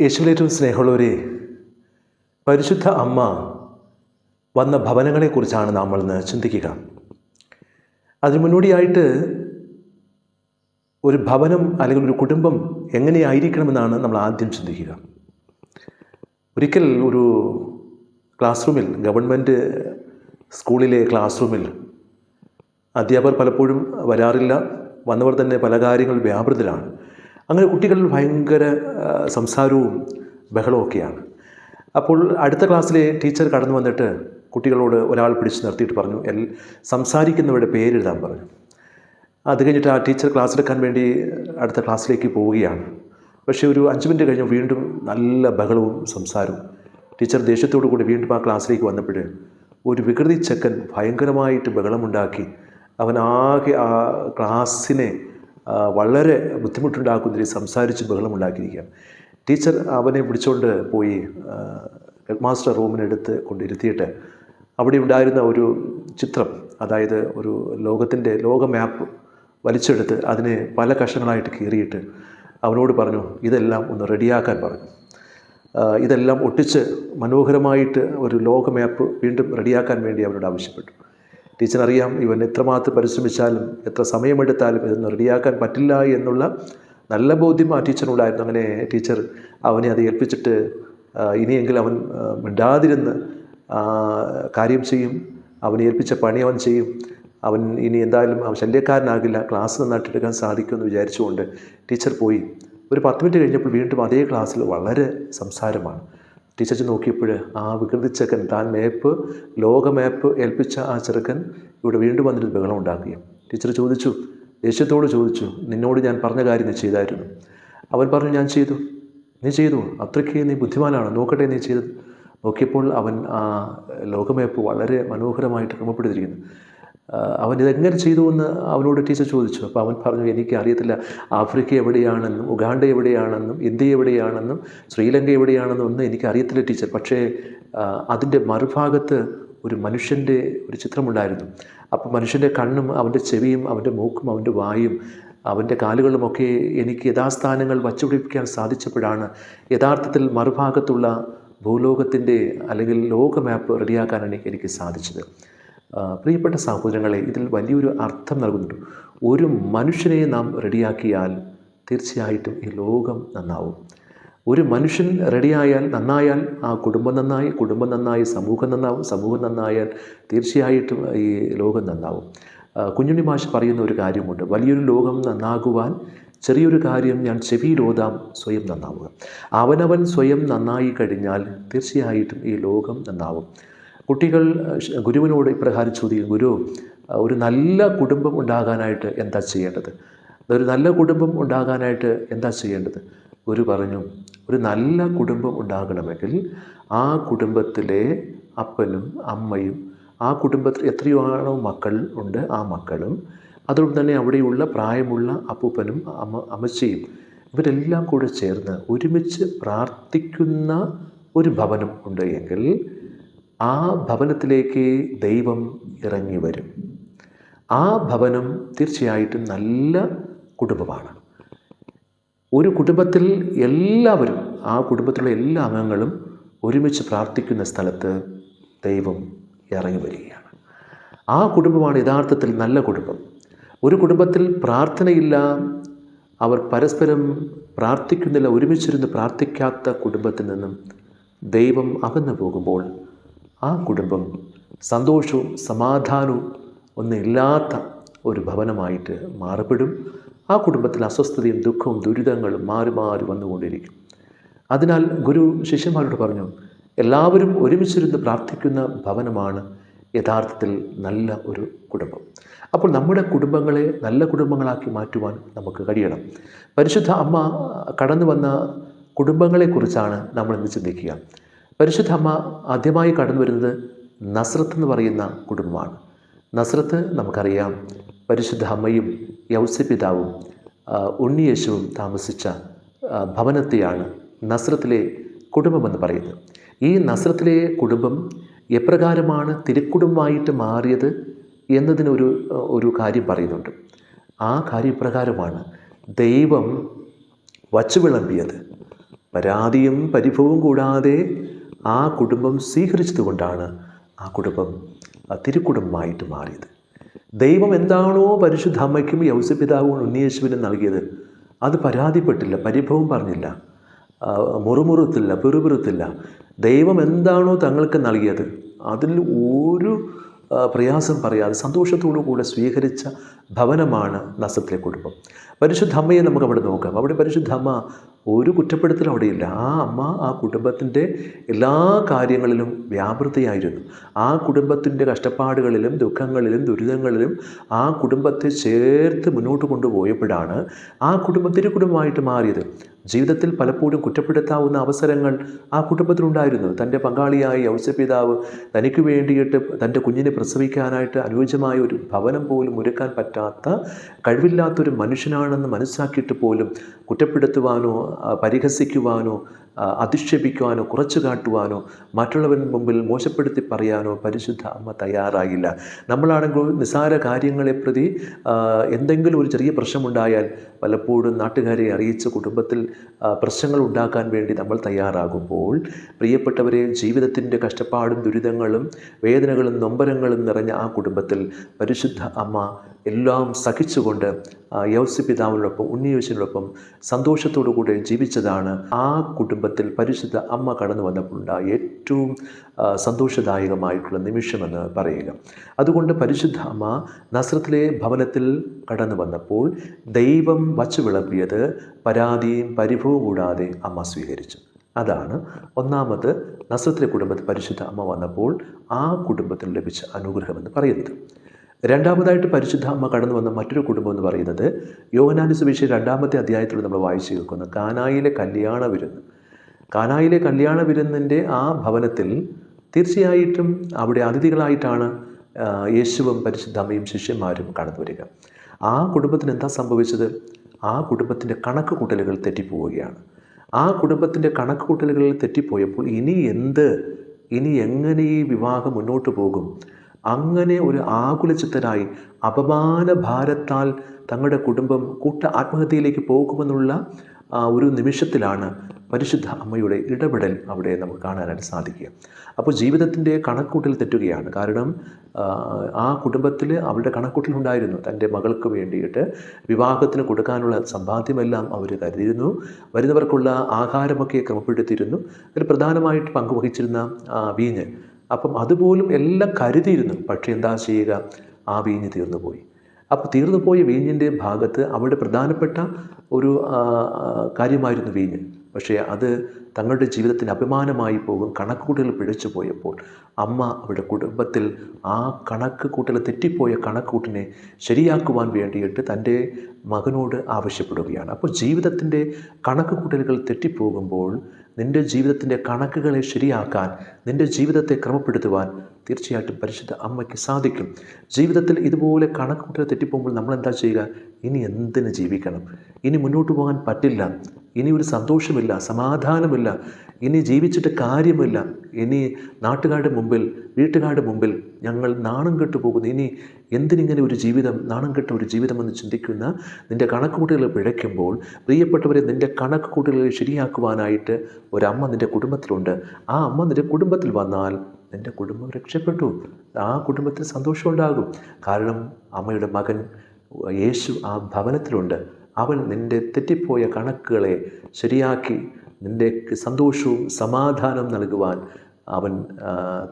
യേശുവിലേറ്റവും സ്നേഹമുള്ളവരെ പരിശുദ്ധ അമ്മ വന്ന ഭവനങ്ങളെക്കുറിച്ചാണ് നമ്മൾ ഇന്ന് ചിന്തിക്കുക. അതിന് മുന്നോടിയായിട്ട് ഒരു ഭവനം അല്ലെങ്കിൽ ഒരു കുടുംബം എങ്ങനെയായിരിക്കണമെന്നാണ് നമ്മൾ ആദ്യം ചിന്തിക്കുക. ഒരിക്കൽ ഒരു ക്ലാസ് റൂമിൽ ഗവൺമെന്റ് സ്കൂളിലെ ക്ലാസ് റൂമിൽ അധ്യാപകർ പലപ്പോഴും വരാറില്ല. വന്നവർ തന്നെ പല കാര്യങ്ങൾ വ്യാപൃതരാണ്. അങ്ങനെ കുട്ടികളിൽ ഭയങ്കര സംസാരവും ബഹളവും ഒക്കെയാണ്. അപ്പോൾ അടുത്ത ക്ലാസ്സിലെ ടീച്ചർ കടന്നു വന്നിട്ട് കുട്ടികളോട് ഒരാൾ പിടിച്ചു നിർത്തിയിട്ട് പറഞ്ഞു എൽ സംസാരിക്കുന്നവരുടെ പേരെഴുതാൻ പറഞ്ഞു. അത് കഴിഞ്ഞിട്ട് ആ ടീച്ചർ ക്ലാസ് എടുക്കാൻ വേണ്ടി അടുത്ത ക്ലാസ്സിലേക്ക് പോവുകയാണ്. പക്ഷേ ഒരു അഞ്ച് മിനിറ്റ് കഴിഞ്ഞ് വീണ്ടും നല്ല ബഹളവും സംസാരവും. ടീച്ചർ ദേഷ്യത്തോടു കൂടി വീണ്ടും ആ ക്ലാസ്സിലേക്ക് വന്നപ്പോൾ ഒരു വികൃതി ചെക്കൻ ഭയങ്കരമായിട്ട് ബഹളമുണ്ടാക്കി. അവൻ ആകെ ആ ക്ലാസ്സിനെ വളരെ ബുദ്ധിമുട്ടുണ്ടാക്കുന്ന രീതി സംസാരിച്ച് ബഹളമുണ്ടാക്കിയിരിക്കുകയാണ്. ടീച്ചർ അവനെ പിടിച്ചുകൊണ്ട് പോയി ഹെഡ് മാസ്റ്റർ റൂമിനെടുത്ത് കൊണ്ടിരുത്തിയിട്ട് അവിടെ ഉണ്ടായിരുന്ന ഒരു ചിത്രം അതായത് ഒരു ലോകത്തിന്റെ ലോക മാപ്പ് വലിച്ചെടുത്ത് അതിനെ പല കഷണങ്ങളായിട്ട് കീറിയിട്ട് അവനോട് പറഞ്ഞു ഇതെല്ലാം ഒന്ന് റെഡിയാക്കാൻ പറഞ്ഞു. ഇതെല്ലാം ഒട്ടിച്ച് മനോഹരമായിട്ട് ഒരു ലോക മാപ്പ് വീണ്ടും റെഡിയാക്കാൻ വേണ്ടി അവനോട് ആവശ്യപ്പെട്ടു. ടീച്ചററിയാം ഇവൻ എത്രമാത്രം പരിശ്രമിച്ചാലും എത്ര സമയമെടുത്താലും ഇതൊന്ന് റെഡിയാക്കാൻ പറ്റില്ല എന്നുള്ള നല്ല ബോധ്യം ആ ടീച്ചറിനുണ്ടായിരുന്നു. അങ്ങനെ ടീച്ചർ അവനെ അത് ഏൽപ്പിച്ചിട്ട് ഇനിയെങ്കിലും അവൻ മിണ്ടാതിരുന്ന് കാര്യം ചെയ്യും. അവനെ ഏൽപ്പിച്ച പണി അവൻ ചെയ്യും. അവൻ ഇനി എന്തായാലും അവൻ ശല്യക്കാരനാകില്ല. ക്ലാസ് നന്നായിട്ട് എടുക്കാൻ സാധിക്കുമെന്ന് വിചാരിച്ചുകൊണ്ട് ടീച്ചർ പോയി. ഒരു പത്ത് മിനിറ്റ് കഴിഞ്ഞപ്പോൾ വീണ്ടും അതേ ക്ലാസ്സിൽ വളരെ സംസാരമാണ്. ടീച്ചർ നോക്കിയപ്പോൾ ആ വികൃതി ചെക്കൻ താൻ മേപ്പ് ലോക മേപ്പ് ഏൽപ്പിച്ച ആ ചെറുക്കൻ ഇവിടെ വീണ്ടും വന്നിട്ട് ബഹളം ഉണ്ടാക്കുകയും ടീച്ചർ ചോദിച്ചു ദേഷ്യത്തോട് ചോദിച്ചു നിന്നോട് ഞാൻ പറഞ്ഞ കാര്യം നീ ചെയ്തായിരുന്നു. അവൻ പറഞ്ഞു ഞാൻ ചെയ്തു നീ ചെയ്തു അത്രയ്ക്ക് നീ ബുദ്ധിമാനാണ് നോക്കട്ടെ നീ ചെയ്തത്. നോക്കിയപ്പോൾ അവൻ ആ ലോകമേപ്പ് വളരെ മനോഹരമായിട്ട് ക്രമപ്പെടുത്തിയിരിക്കുന്നു അവൻ ഇതെങ്ങനെ ചെയ്തു എന്ന് അവനോട് ടീച്ചർ ചോദിച്ചു. അപ്പോൾ അവൻ പറഞ്ഞു എനിക്ക് അറിയത്തില്ല ആഫ്രിക്ക എവിടെയാണെന്നും ഉഗാണ്ട എവിടെയാണെന്നും ഇന്ത്യ എവിടെയാണെന്നും ശ്രീലങ്ക എവിടെയാണെന്നും ഒന്നും എനിക്ക് അറിയത്തില്ല ടീച്ചർ. പക്ഷേ അതിന്റെ മറുഭാഗത്ത് ഒരു മനുഷ്യന്റെ ഒരു ചിത്രമുണ്ടായിരുന്നു. അപ്പോൾ മനുഷ്യന്റെ കണ്ണും അവന്റെ ചെവിയും അവന്റെ മൂക്കും അവന്റെ വായും അവന്റെ കാലുകളുമൊക്കെ എനിക്ക് യഥാസ്ഥാനങ്ങൾ വച്ചുപിടിപ്പിക്കാൻ സാധിച്ചപ്പോഴാണ് യഥാർത്ഥത്തിൽ മറുഭാഗത്തുള്ള ഭൂലോകത്തിന്റെ അല്ലെങ്കിൽ ലോക മാപ്പ് റെഡിയാക്കാൻ എനിക്ക് എനിക്ക് സാധിച്ചത്. പ്രിയപ്പെട്ട സഹോദരങ്ങളെ ഇതിൽ വലിയൊരു അർത്ഥം നൽകുന്നുണ്ട്. ഒരു മനുഷ്യനെ നാം റെഡിയാക്കിയാൽ തീർച്ചയായിട്ടും ഈ ലോകം നന്നാവും. ഒരു മനുഷ്യൻ റെഡിയായാൽ നന്നായാൽ ആ കുടുംബം നന്നായി കുടുംബം നന്നായി സമൂഹം നന്നാവും സമൂഹം നന്നായാൽ തീർച്ചയായിട്ടും ഈ ലോകം നന്നാവും. കുഞ്ഞുണ്ണി മാഷ് പറയുന്ന ഒരു കാര്യമുണ്ട്. വലിയൊരു ലോകം നന്നാകുവാൻ ചെറിയൊരു കാര്യം ഞാൻ ചെവിയിലോതാം സ്വയം നന്നാവുക. അവനവൻ സ്വയം നന്നായി കഴിഞ്ഞാൽ തീർച്ചയായിട്ടും ഈ ലോകം നന്നാവും. കുട്ടികൾ ഗുരുവിനോട് ഇപ്രകാരം ചോദിക്കും ഗുരു ഒരു നല്ല കുടുംബം ഉണ്ടാകാനായിട്ട് എന്താ ചെയ്യേണ്ടത്? ഒരു നല്ല കുടുംബം ഉണ്ടാകാനായിട്ട് എന്താ ചെയ്യേണ്ടത്? ഗുരു പറഞ്ഞു ഒരു നല്ല കുടുംബം ഉണ്ടാകണമെങ്കിൽ ആ കുടുംബത്തിലെ അപ്പനും അമ്മയും ആ കുടുംബത്തിൽ എത്രയോ ആണോ മക്കൾ ഉണ്ട് ആ മക്കളും അതോടൊപ്പം തന്നെ അവിടെയുള്ള പ്രായമുള്ള അപ്പൂപ്പനും അമ്മ അമ്മച്ചിയും ഇവരെല്ലാം കൂടെ ചേർന്ന് ഒരുമിച്ച് പ്രാർത്ഥിക്കുന്ന ഒരു ഭവനം ഉണ്ട് എങ്കിൽ ആ ഭവനത്തിലേക്ക് ദൈവം ഇറങ്ങി വരും. ആ ഭവനം തീർച്ചയായിട്ടും നല്ല കുടുംബമാണ്. ഒരു കുടുംബത്തിൽ എല്ലാവരും ആ കുടുംബത്തിലുള്ള എല്ലാ അംഗങ്ങളും ഒരുമിച്ച് പ്രാർത്ഥിക്കുന്ന സ്ഥലത്ത് ദൈവം ഇറങ്ങി വരികയാണ്. ആ കുടുംബമാണ് യഥാർത്ഥത്തിൽ നല്ല കുടുംബം. ഒരു കുടുംബത്തിൽ പ്രാർത്ഥനയില്ല അവർ പരസ്പരം പ്രാർത്ഥിക്കുന്നില്ല ഒരുമിച്ചിരുന്ന് പ്രാർത്ഥിക്കാത്ത കുടുംബത്തിൽ നിന്നും ദൈവം അകന്നു പോകുമ്പോൾ ആ കുടുംബം സന്തോഷവും സമാധാനവും ഒന്നില്ലാത്ത ഒരു ഭവനമായിട്ട് മാറപ്പെടും. ആ കുടുംബത്തിൽ അസ്വസ്ഥതയും ദുഃഖവും ദുരിതങ്ങളും മാറി മാറി വന്നുകൊണ്ടിരിക്കും. അതിനാൽ ഗുരു ശിഷ്യന്മാരോട് പറഞ്ഞു എല്ലാവരും ഒരുമിച്ചിരുന്ന് പ്രാർത്ഥിക്കുന്ന ഭവനമാണ് യഥാർത്ഥത്തിൽ നല്ല ഒരു കുടുംബം. അപ്പോൾ നമ്മുടെ കുടുംബങ്ങളെ നല്ല കുടുംബങ്ങളാക്കി മാറ്റുവാൻ നമുക്ക് കഴിയണം. പരിശുദ്ധ അമ്മ കടന്നു വന്ന കുടുംബങ്ങളെക്കുറിച്ചാണ് നമ്മൾ ഇന്ന് ചിന്തിക്കുക. പരിശുദ്ധ അമ്മ ആദ്യമായി കടന്നു വരുന്നത് നസ്രത്ത് എന്ന് പറയുന്ന കുടുംബമാണ്. നസ്രത്ത് നമുക്കറിയാം. പരിശുദ്ധ അമ്മയും യൗസപിതാവും ആ, ഉണ്ണിയേശുവും താമസിച്ച ഭവനത്തെയാണ് നസ്രത്തിലെ കുടുംബമെന്ന് പറയുന്നത്. ഈ നസ്രത്തിലെ കുടുംബം എപ്രകാരമാണ് തിരുക്കുടുംബമായിട്ട് മാറിയത് എന്നതിനൊരു ഒരു കാര്യം പറയുന്നുണ്ട്. ആ കാര്യം ഇപ്രകാരമാണ് ദൈവം വച്ചു വിളമ്പിയത് പരാതിയും പരിഭവവും കൂടാതെ ആ കുടുംബം സ്വീകരിച്ചതുകൊണ്ടാണ് ആ കുടുംബം തിരുക്കുടുംബമായിട്ട് മാറിയത്. ദൈവം എന്താണോ പരിശുദ്ധ അമ്മയ്ക്കും യൗസപിതാവും ഉണ്ണിയേശുവിനും നൽകിയത് അത് പരാതിപ്പെട്ടില്ല പരിഭവം പറഞ്ഞില്ല മുറുമുറുത്തില്ല പിറുപിറുത്തില്ല. ദൈവം എന്താണോ തങ്ങൾക്ക് നൽകിയത് അതിൽ ഒരു പ്രയാസം പറയാതെ സന്തോഷത്തോടു കൂടെ സ്വീകരിച്ച ഭവനമാണ് നസത്തിലെ കുടുംബം. പരിശുദ്ധമ്മയെ നമുക്ക് അവിടെ നോക്കാം. അവിടെ പരിശുദ്ധ അമ്മ ഒരു കുറ്റപ്പെടുത്തലും അവിടെയില്ല. ആ അമ്മ ആ കുടുംബത്തിന്റെ എല്ലാ കാര്യങ്ങളിലും വ്യാപൃതയായിരുന്നു. ആ കുടുംബത്തിന്റെ കഷ്ടപ്പാടുകളിലും ദുഃഖങ്ങളിലും ദുരിതങ്ങളിലും ആ കുടുംബത്തെ ചേർത്ത് മുന്നോട്ട് കൊണ്ടുപോയപ്പോഴാണ് ആ കുടുംബത്തിന്റെ കുടുംബമായിട്ട് മാറിയത്. ജീവിതത്തിൽ പലപ്പോഴും കുറ്റപ്പെടുത്താവുന്ന അവസരങ്ങൾ ആ കുടുംബത്തിലുണ്ടായിരുന്നു. തന്റെ പങ്കാളിയായി ഔസപിതാവ് തനിക്ക് വേണ്ടിയിട്ട് തന്റെ കുഞ്ഞിനെ പ്രസവിക്കാനായിട്ട് അനുയോജ്യമായ ഒരു ഭവനം പോലും ഒരുക്കാൻ പറ്റാത്ത കഴിവില്ലാത്തൊരു മനുഷ്യനാണെന്ന് മനസ്സിലാക്കിയിട്ട് പോലും കുറ്റപ്പെടുത്തുവാനോ പരിഹസിക്കുവാനോ അധിക്ഷേപിക്കുവാനോ കുറച്ചു കാട്ടുവാനോ മറ്റുള്ളവരുടെ മുമ്പിൽ മോശപ്പെടുത്തി പറയാനോ പരിശുദ്ധ അമ്മ തയ്യാറായില്ല. നമ്മളാണെങ്കിൽ നിസ്സാര കാര്യങ്ങളെ പ്രതി എന്തെങ്കിലും ഒരു ചെറിയ പ്രശ്നമുണ്ടായാൽ പലപ്പോഴും നാട്ടുകാരെ അറിയിച്ച് കുടുംബത്തിൽ പ്രശ്നങ്ങൾ ഉണ്ടാക്കാൻ വേണ്ടി നമ്മൾ തയ്യാറാകുമ്പോൾ പ്രിയപ്പെട്ടവരെ ജീവിതത്തിന്റെ കഷ്ടപ്പാടും ദുരിതങ്ങളും വേദനകളും നൊമ്പരങ്ങളും നിറഞ്ഞ ആ കുടുംബത്തിൽ പരിശുദ്ധ അമ്മ എല്ലാം സഹിച്ചുകൊണ്ട് യൗസി പിതാവിനോടൊപ്പം ഉണ്ണിയേശുവിനോടൊപ്പം സന്തോഷത്തോടു കൂടെ ജീവിച്ചതാണ്. ആ കുടുംബത്തിൽ പരിശുദ്ധ അമ്മ കടന്നു വന്നപ്പോഴുണ്ടായ ഏറ്റവും സന്തോഷദായകമായിട്ടുള്ള നിമിഷമെന്ന് പറയുക. അതുകൊണ്ട് പരിശുദ്ധ അമ്മ നസ്രത്തിലെ ഭവനത്തിൽ കടന്നു വന്നപ്പോൾ ദൈവം വച്ചു വിളമ്പിയത് പരാതിയും പരിഭവവും കൂടാതെ അമ്മ സ്വീകരിച്ചു. അതാണ് ഒന്നാമത് നസ്രത്തിലെ കുടുംബത്തിൽ പരിശുദ്ധ അമ്മ വന്നപ്പോൾ ആ കുടുംബത്തിന് ലഭിച്ച അനുഗ്രഹമെന്ന് പറയുന്നത്. രണ്ടാമതായിട്ട് പരിശുദ്ധ അമ്മ കടന്നു വന്ന മറ്റൊരു കുടുംബം എന്ന് പറയുന്നത് യോഹനാനു സുവിശേഷ രണ്ടാമത്തെ അധ്യായത്തിൽ നമ്മൾ വായിച്ചു കേൾക്കുന്നു. കാനായിലെ കല്യാണ വിരുന്ന്. കാനായിലെ കല്യാണ വിരുന്നിന്റെ ആ ഭവനത്തിൽ തീർച്ചയായിട്ടും അവിടെ അതിഥികളായിട്ടാണ് യേശുവും പരിശുദ്ധ അമ്മയും ശിഷ്യന്മാരും കടന്നു വരിക. ആ കുടുംബത്തിന് എന്താ സംഭവിച്ചത്? ആ കുടുംബത്തിന്റെ കണക്ക് കൂട്ടലുകൾ തെറ്റിപ്പോവുകയാണ്. ആ കുടുംബത്തിന്റെ കണക്ക് കൂട്ടലുകളിൽ തെറ്റിപ്പോയപ്പോൾ ഇനി എന്ത്? ഇനി എങ്ങനെ ഈ വിവാഹം മുന്നോട്ട് പോകും? അങ്ങനെ ഒരു ആകുലചിത്തരായി അപമാന ഭാരത്താൽ തങ്ങളുടെ കുടുംബം കൂട്ട ആത്മഹത്യയിലേക്ക് പോകുമെന്നുള്ള ഒരു നിമിഷത്തിലാണ് പരിശുദ്ധ അമ്മയുടെ ഇടപെടൽ അവിടെ നമുക്ക് കാണാനായിട്ട് സാധിക്കുക. അപ്പോൾ ജീവിതത്തിന്റെ കണക്കൂട്ടിൽ തെറ്റുകയാണ്. കാരണം ആ, കുടുംബത്തിൽ അവരുടെ കണക്കൂട്ടിലുണ്ടായിരുന്നു തന്റെ മകൾക്ക് വേണ്ടിയിട്ട് വിവാഹത്തിന് കൊടുക്കാനുള്ള സമ്പാദ്യമെല്ലാം അവർ കരുതിയിരുന്നു. വരുന്നവർക്കുള്ള ആഹാരമൊക്കെ ക്രമപ്പെടുത്തിയിരുന്നു. അതിൽ പ്രധാനമായിട്ട് പങ്കുവഹിച്ചിരുന്ന വീഞ്ഞ്. അപ്പം അതുപോലും എല്ലാം കരുതിയിരുന്നു. പക്ഷേ എന്താ ചെയ്യുക? ആ വീഞ്ഞ് തീർന്നുപോയി അപ്പോൾ തീർന്നുപോയ വീഞ്ഞിന്റെ ഭാഗത്ത് അവിടെ പ്രധാനപ്പെട്ട ഒരു കാര്യമായിരുന്നു വീഞ്ഞ്. പക്ഷേ അത് തങ്ങളുടെ ജീവിതത്തിന് അഭിമാനമായി പോകും. കണക്കുകൂട്ടൽ പിഴച്ചു പോയപ്പോൾ അമ്മ അവരുടെ കുടുംബത്തിൽ ആ കണക്ക് കൂട്ടൽ തെറ്റിപ്പോയ കണക്കൂട്ടിനെ ശരിയാക്കുവാൻ വേണ്ടിയിട്ട് തന്റെ മകനോട് ആവശ്യപ്പെടുകയാണ്. അപ്പോൾ ജീവിതത്തിന്റെ കണക്ക് കൂട്ടലുകൾ തെറ്റിപ്പോകുമ്പോൾ നിന്റെ ജീവിതത്തിന്റെ കണക്കുകളെ ശരിയാക്കാൻ നിന്റെ ജീവിതത്തെ ക്രമപ്പെടുത്തുവാൻ തീർച്ചയായിട്ടും പരിശുദ്ധ അമ്മയ്ക്ക് സാധിക്കും. ജീവിതത്തിൽ ഇതുപോലെ കണക്കുകൂട്ടൽ തെറ്റിപ്പോകുമ്പോൾ നമ്മൾ എന്താ ചെയ്യുക? ഇനി എന്തിന് ജീവിക്കണം? ഇനി മുന്നോട്ട് പോകാൻ പറ്റില്ല. ഇനി ഒരു സന്തോഷമില്ല സമാധാനമില്ല. ഇനി ജീവിച്ചിട്ട് കാര്യമില്ല. ഇനി നാട്ടുകാരുടെ മുമ്പിൽ വീട്ടുകാരുടെ മുമ്പിൽ ഞങ്ങൾ നാണം കെട്ടു പോകുന്നു. ഇനി എന്തിനിങ്ങനെ ഒരു ജീവിതം നാണം കെട്ട ഒരു ജീവിതമെന്ന് ചിന്തിക്കുന്ന നിന്റെ കണക്കുകൂട്ടികൾ പിഴയ്ക്കുമ്പോൾ പ്രിയപ്പെട്ടവരെ നിന്റെ കണക്കുകൂട്ടികൾ ശരിയാക്കുവാനായിട്ട് ഒരമ്മ നിന്റെ കുടുംബത്തിലുണ്ട്. ആ അമ്മ നിന്റെ കുടുംബത്തിൽ വന്നാൽ നിന്റെ കുടുംബം രക്ഷപ്പെട്ടു. ആ കുടുംബത്തിൽ സന്തോഷമുണ്ടാകും കാരണം അമ്മയുടെ മകൻ യേശു ആ ഭവനത്തിലുണ്ട്. അവൻ നിന്റെ തെറ്റിപ്പോയ കണക്കുകളെ ശരിയാക്കി നിന്റെ സന്തോഷവും സമാധാനം നൽകുവാൻ അവൻ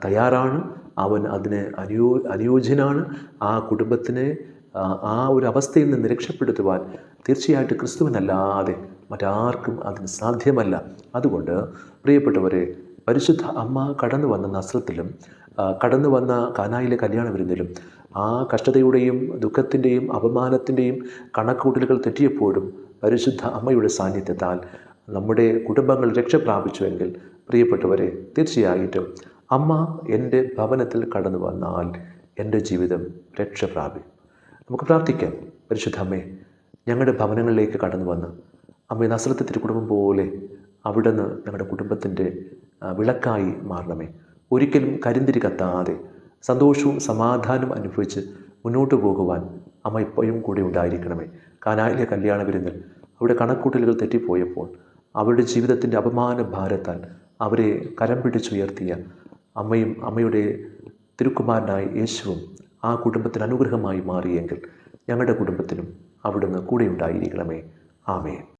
തയ്യാറാണ്. അവൻ അതിന് അനുയോ അനുയോജ്യനാണ്. ആ കുടുംബത്തിനെ ആ ഒരു അവസ്ഥയിൽ നിന്ന് രക്ഷപ്പെടുത്തുവാൻ തീർച്ചയായിട്ടും ക്രിസ്തുവിനല്ലാതെ മറ്റാർക്കും അതിന് സാധ്യമല്ല. അതുകൊണ്ട് പ്രിയപ്പെട്ടവരെ പരിശുദ്ധ അമ്മ കടന്നു വന്ന നസ്രത്തിലും കടന്നു വന്ന കാനായിലെ കല്യാണ വിരുന്നിലും ആ കഷ്ടതയുടെയും ദുഃഖത്തിന്റെയും അപമാനത്തിന്റെയും കണക്കൂട്ടലുകൾ തെറ്റിയപ്പോഴും പരിശുദ്ധ അമ്മയുടെ സാന്നിധ്യത്താൽ നമ്മുടെ കുടുംബങ്ങൾ രക്ഷ പ്രാപിച്ചുവെങ്കിൽ പ്രിയപ്പെട്ടവരെ തീർച്ചയായിട്ടും അമ്മ എന്റെ ഭവനത്തിൽ കടന്നു വന്നാൽ എന്റെ ജീവിതം രക്ഷ പ്രാപിക്കും നമുക്ക് പ്രാർത്ഥിക്കാം. പരിശുദ്ധ അമ്മേ ഞങ്ങളുടെ ഭവനങ്ങളിലേക്ക് കടന്നു വന്ന് അമ്മ നസ്രത്തെ തിരുക്കുടുംബം പോലെ അവിടുന്ന് ഞങ്ങളുടെ കുടുംബത്തിന്റെ വിളക്കായി മാറണമേ. ഒരിക്കലും കരിന്തിരി കത്താതെ സന്തോഷവും സമാധാനവും അനുഭവിച്ച് മുന്നോട്ട് പോകുവാൻ അമ്മ ഇപ്പോഴും കൂടെ ഉണ്ടായിരിക്കണമേ. കാനായിലെ കല്യാണ വിരുന്നിൽ അവിടെ കണക്കൂട്ടലുകൾ തെറ്റിപ്പോയപ്പോൾ അവരുടെ ജീവിതത്തിന്റെ അപമാന ഭാരത്താൽ അവരെ കരം പിടിച്ചുയർത്തിയ അമ്മയും അമ്മയുടെ തിരുക്കുമാരനായ യേശുവും ആ കുടുംബത്തിന് അനുഗ്രഹമായി മാറിയെങ്കിൽ ഞങ്ങളുടെ കുടുംബത്തിനും അവിടുന്ന് കൂടെ ഉണ്ടായിരിക്കണമേ ആമേ